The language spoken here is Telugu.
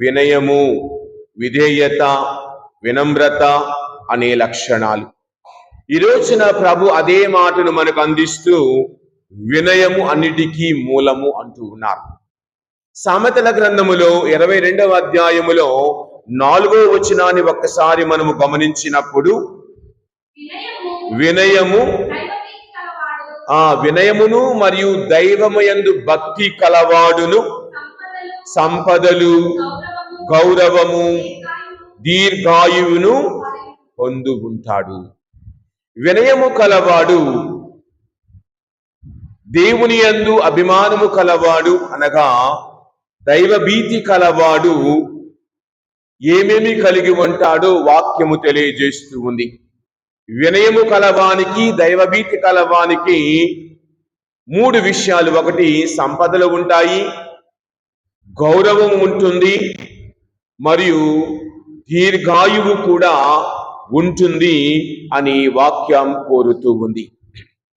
వినయము విధేయత వినమ్రత అనే లక్షణాలు. ఈ రోజున ప్రభు అదే మాటను మనకు అందిస్తూ వినయము అన్నిటికీ మూలము అంటూ ఉన్నారు. సామెతల గ్రంథములో ఇరవై రెండవ అధ్యాయములో నాలుగో వచనాన్ని ఒక్కసారి మనము గమనించినప్పుడు వినయము ఆ వినయమును మరియు దైవమయందు భక్తి కలవాడును సంపదలు గౌరవము దీర్ఘాయువును పొందు ఉంటాడు వినయము కలవాడు దేవుని యందు అభిమానము కలవాడు అనగా దైవభీతి కలవాడు ఏమేమి కలిగి ఉంటాడో వాక్యము తెలియజేస్తూ ఉంది. వినయము కలవానికి దైవభీతి కలవానికి మూడు విషయాలు. ఒకటి సంపదలు ఉంటాయి గౌరవం ఉంటుంది మరియు దీర్ఘాయువు కూడా ఉంటుంది అని వాక్యం కోరుతూ ఉంది.